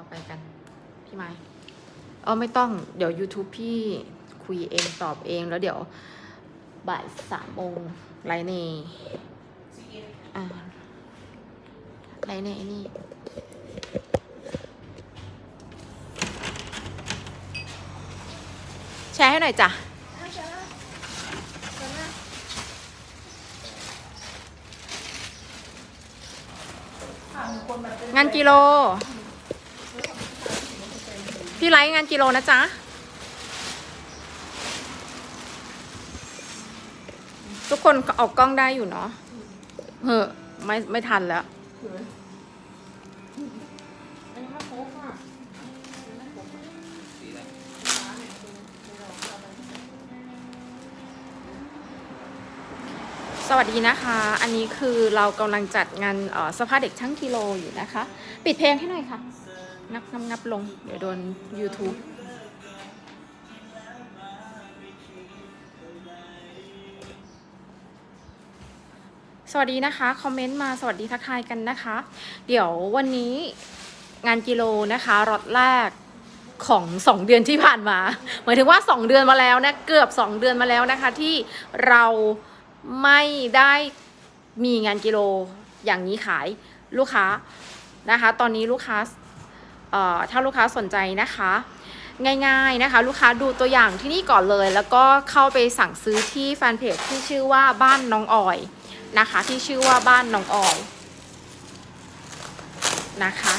เราไปกัน พี่ไม้เออไม่ต้องเดี๋ยว YouTube พี่คุยเองตอบเองแล้วเดี๋ยวบ่ายสามโมงไลน์ในอ่าไลน์ในไอ้นี่แชร์ให้หน่อยจ้ะงานกิโล พี่ไลฟ์งานกิโลนะจ๊ะ ทุกคนออกกล้องได้อยู่เนาะเฮ้อไม่ไม่ทันแล้ว สวัสดีนะคะ อันนี้คือเรากำลังจัดงานเอ่อสภาเด็กช่างกิโลอยู่นะคะ ปิดเพลงให้หน่อยค่ะ งับงับงับลง เดี๋ยวโดน YouTube สวัสดีนะคะ คอมเมนต์มาสวัสดีทักทายกันนะคะ เดี๋ยววันนี้งานกิโลนะคะรถแรกของสองเดือนที่ผ่านมา หมายถึงว่าสองเดือนมาแล้วนะเกือบสองเดือนมาแล้วนะคะ ที่เราไม่ได้มีงานกิโลอย่างนี้ขายลูกค้านะคะ ตอนนี้ลูกค้า ถ้าลูกค้าสนใจนะคะ ง่ายๆนะคะ ลูกค้าดูตัวอย่างที่นี่ก่อนเลย แล้วก็เข้าไปสั่งซื้อที่แฟนเพจที่ชื่อว่าบ้านน้องออยนะคะ ที่ชื่อว่าบ้านน้องออยนะคะ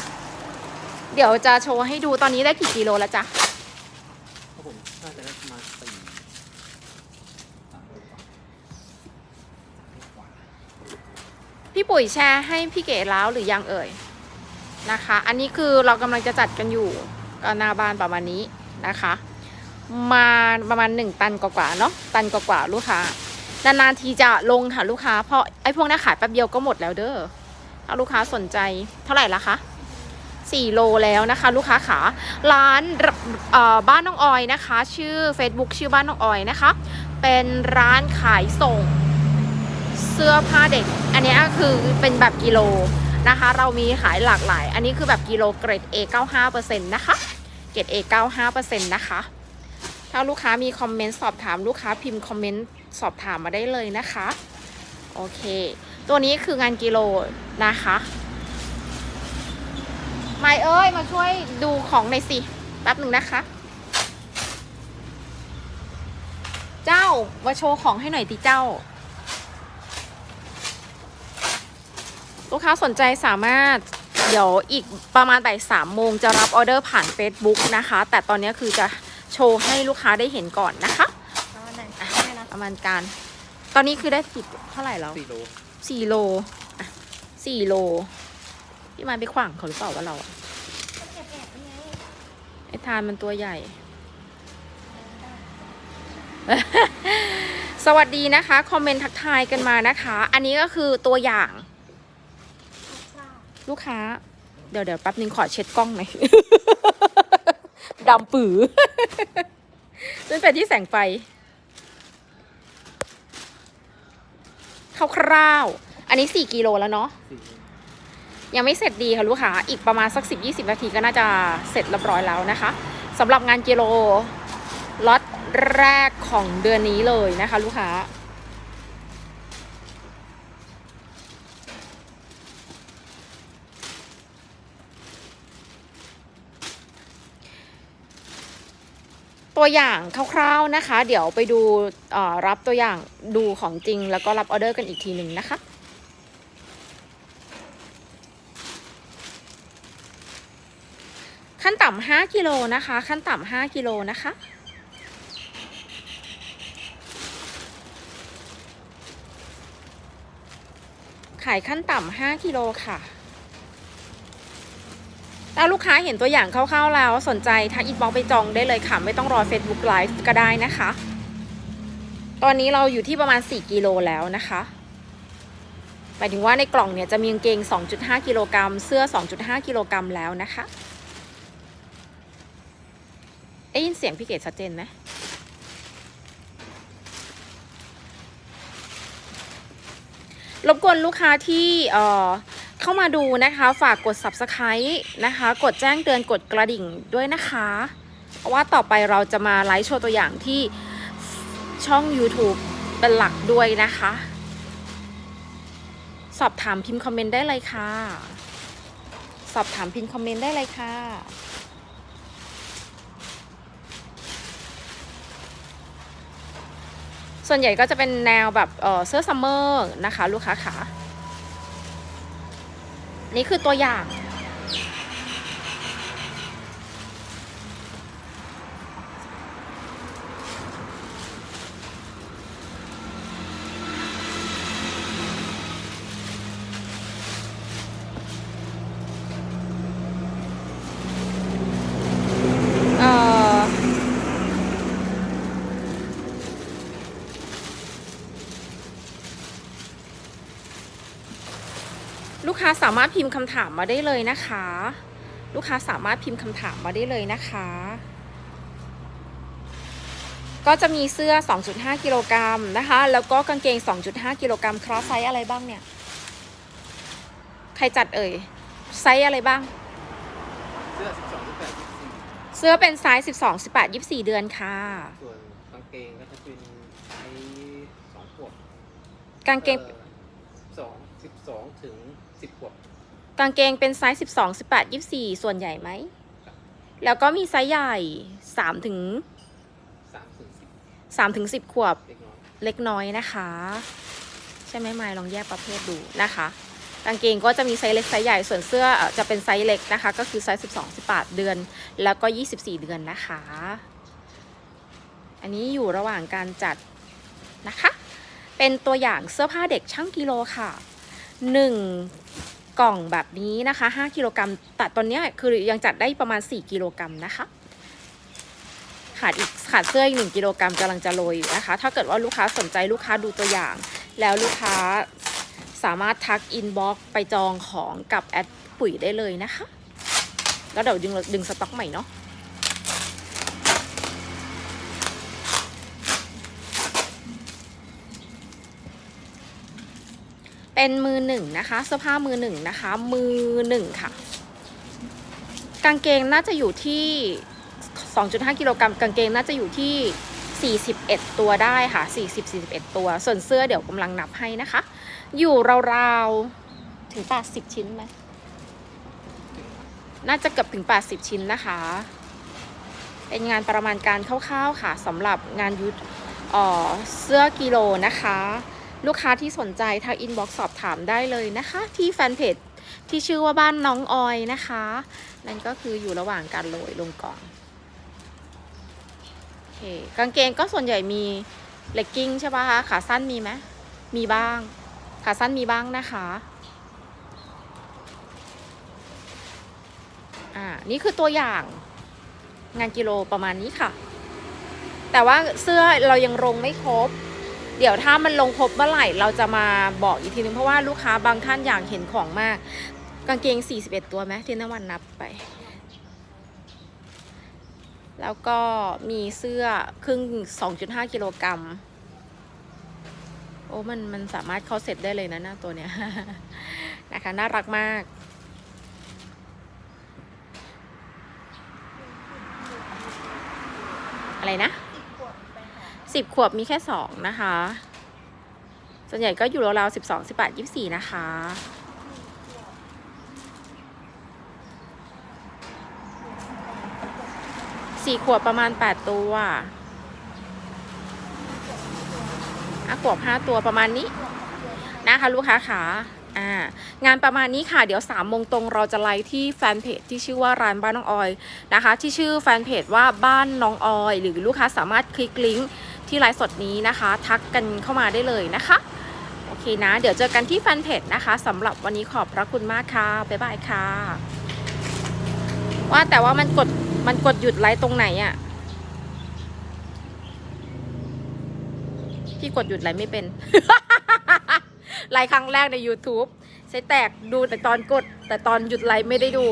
เดี๋ยวจะโชว์ให้ดูตอนนี้ได้กี่กิโลแล้วจ๊ะครับผมน่าจะได้ประมาณสี่สามโลกว่าพี่ปุ๋ยแชร์ให้พี่เก๋แล้วหรือยังเอ่ย นะคะ อันนี้คือเรากำลังจะจัดกันอยู่ก็หน้าบ้านประมาณนี้นะคะ มาประมาณหนึ่งตันกว่าๆเนาะตันกว่าๆลูกค้านานๆทีจะลงค่ะลูกค้าเพราะไอ้พวกนี้ขายแป๊บเดียวก็หมดแล้วเด้อถ้าลูกค้าสนใจเท่าไหร่ละคะสี่โลแล้วนะคะ ลูกค้าขาร้านบ้านน้องออยนะคะ ชื่อ Facebook ชื่อบ้านน้องออยนะคะ เป็นร้านขายส่ง เสื้อผ้าเด็ก อันนี้คือเป็นแบบกิโล นะคะ เรามีขายหลากหลาย อันนี้คือแบบกิโลเกรด A 95%นะคะ เกรด A 95%นะคะ ถ้าลูกค้ามีคอมเมนต์สอบถามลูกค้าพิมพ์คอมเมนต์สอบถามมาได้เลยนะคะ โอเค ตัวนี้คืองานกิโลนะคะไม่เอ้ยมาช่วยดูของหน่อยสิ แป๊บหนึ่งนะคะ เจ้ามาโชว์ของให้หน่อยติเจ้า ลูกค้าสนใจสามารถเดี๋ยวอีกประมาณบ่ายสามโมงจะรับออเดอร์ผ่าน Facebook นะคะ แต่ตอนนี้คือจะโชว์ให้ลูกค้าได้เห็นก่อนนะคะอะประมาณการ ตอนนี้คือได้กี่เท่าไหร่แล้วสี่โลสี่โลอะสี่โลพี่มาไปขวางเขาหรือเปล่าว่าเราอะไอ้ทานมันตัวใหญ่ สวัสดีนะคะ คอมเมนต์ทักทายกันมานะคะ อันนี้ก็คือตัวอย่าง ลูกค้า เดี๋ยวเดี๋ยวแป๊บนึงขอเช็ดกล้องหน่อยดำปือเป็นเป็นที่แสงไฟคร่าวๆอันนี้4กิโลแล้วเนาะยังไม่เสร็จดีค่ะลูกค้า อีกประมาณสัก 10-20 นาทีก็น่าจะเสร็จเรียบร้อยแล้วนะคะสำหรับงานกิโลล็อตแรกของเดือนนี้เลยนะคะ ลูกค้า ตัวอย่างคร่าวๆนะคะ เดี๋ยวไปดูรับตัวอย่างดูของจริง แล้วก็รับออเดอร์กันอีกทีหนึ่งนะคะขั้นต่ำ5กิโลนะคะ ขั้นต่ำ5กิโลนะคะ ขายขั้นต่ำ5กิโลค่ะ ถ้าลูกค้าเห็นตัวอย่างคร่าวๆแล้วสนใจทักอินบ็อกไปจองได้เลยค่ะ ไม่ต้องรอ Facebook Live ก็ได้นะคะ ตอนนี้เราอยู่ที่ประมาณ 4 กิโลแล้วนะคะหมายถึงว่าในกล่องเนี่ยจะมีกางเกง 2.5 กิโลกรัมเสื้อ 2.5 กิโลกรัมแล้วนะคะได้ยินเสียงพี่เกดชัดเจนไหมรบกวนลูกค้าที่ เข้ามาดูนะคะ ฝากกด subscribe นะคะ กดแจ้งเตือนกดกระดิ่งด้วยนะคะเพราะว่าต่อไปเราจะมาไลฟ์โชว์ตัวอย่างที่ช่อง YouTube เป็นหลักด้วยนะคะ สอบถามพิมพ์คอมเมนต์ได้เลยค่ะ สอบถามพิมพ์คอมเมนต์ได้เลยค่ะส่วนใหญ่ก็จะเป็นแนวแบบเออเสื้อซัมเมอร์นะคะ ลูกค้าขา นี่คือตัวอย่าง ลูกค้าสามารถพิมพ์คำถามมาได้เลยนะคะ ลูกค้าสามารถพิมพ์คำถามมาได้เลยนะคะ ก็จะมีเสื้อ 2.5 กิโลกรัมนะคะ แล้วก็กางเกง 2.5 กิโลกรัมครอสไซส์อะไรบ้างเนี่ย ใครจัดเอ่ย ไซส์อะไรบ้าง เสื้อสิบสองสิบแปดยี่สิบสี่เสื้อเป็นไซส์ 12 18 24 เดือนค่ะ ส่วนกางเกงก็จะเป็นไซส์สองขวบกางเกง สองสิบสองถึง สิบขวบกางเกงเป็นไซส์12 18 24ส่วนใหญ่ไหม แล้วก็มีไซส์ใหญ่3ถึงสามถึงสิบ3ถึง10ขวบเล็กน้อยเล็กน้อยนะคะ ใช่ไหมไมายลองแยกประเภทดูนะคะกางเกงก็จะมีไซส์เล็กไซส์ใหญ่ส่วนเสื้อเอ่อจะเป็นไซส์เล็กนะคะ ก็คือไซส์12 18 เดือน แล้วก็ 24 เดือนนะคะ อันนี้อยู่ระหว่างการจัดนะคะ เป็นตัวอย่างเสื้อผ้าเด็กช่างกิโลค่ะ 1 กล่องแบบนี้นะคะ 5กิโลกรัมแต่ตอนเนี้ยคือยังจัดได้ประมาณ 4กิโลกรัมนะคะขาดอีกขาดเสื้ออีกหนึ่งกิโลกรัมกำลังจะโรยอยู่นะคะ ถ้าเกิดว่าลูกค้าสนใจลูกค้าดูตัวอย่าง แล้วลูกค้าสามารถทักอินบ็อกไปจองของกับแอดปุ๋ยได้เลยนะคะ แล้วเดี๋ยวดึงดึงสต็อกใหม่เนาะ เป็นมือหนึ่งนะคะเสื้อผ้ามือหนึ่งนะคะ มือหนึ่งค่ะ กางเกงน่าจะอยู่ที่ 2.5 กิโลกรัมกางเกงน่าจะอยู่ที่ 41 ตัวได้ค่ะ 40-41 ตัว ส่วนเสื้อเดี๋ยวกำลังนับให้นะคะ อยู่ราวๆ ถึง 80 ชิ้นไหมน่าจะเกือบถึง 80 ชิ้นนะคะ เป็นงานประมาณการคร่าวๆค่ะสำหรับงานยุทธเอ่อเสื้อกิโลนะคะ ลูกค้าที่สนใจทักอินบ็อกซ์สอบถามได้เลยนะคะ ที่แฟนเพจที่ชื่อว่าบ้านน้องออยนะคะ นั่นก็คืออยู่ระหว่างการโรยลงกล่องโอเคกางเกงก็ส่วนใหญ่มีเลกกิ้งใช่ปะคะขาสั้นมีไหมมีบ้าง ขาสั้นมีบ้างนะคะอ่านี่คือตัวอย่างงานกิโลประมาณนี้ค่ะ แต่ว่าเสื้อเรายังลงไม่ครบ เดี๋ยวถ้ามันลงครบเมื่อไหร่เราจะมาบอกอีกทีนึงเพราะว่าลูกค้าบางท่านอยากเห็นของมาก กางเกง 41 ตัวไหมที่นวันนับไป แล้วก็มีเสื้อครึ่ง 2.5 กิโลกรัมโอ้มันมันสามารถเข้าเสร็จได้เลยนะหน้าตัวเนี้ยนะคะน่ารักมาก อะไรนะ สิบขวบมีแค่สองนะคะ ส่วนใหญ่ก็อยู่ราวๆสิบสองสิบแปดยี่สี่นะคะ สี่ขวบประมาณแปดตัวห้าขวบห้าตัวประมาณนี้นะคะ ลูกค้าขา อ่างานประมาณนี้ค่ะเดี๋ยวสามโมงตรงเราจะไลฟ์ที่แฟนเพจที่ชื่อว่าร้านบ้านน้องออยนะคะ ที่ชื่อแฟนเพจว่าบ้านน้องออย หรือลูกค้าสามารถคลิกลิงก์ที่ไลฟ์สดนี้นะคะ ทักกันเข้ามาได้เลยนะคะโอเคนะ เดี๋ยวเจอกันที่แฟนเพจนะคะสำหรับวันนี้ขอบพระคุณมากค่ะบ๊ายบายค่ะ ว่าแต่ว่ามันกดมันกดหยุดไลฟ์ตรงไหนอะพี่กดหยุดไลฟ์ไม่เป็น ไลค์ครั้งแรกใน YouTube ใช้แตกดูแต่ตอนกด แต่ตอนหยุดไลค์ไม่ได้ดู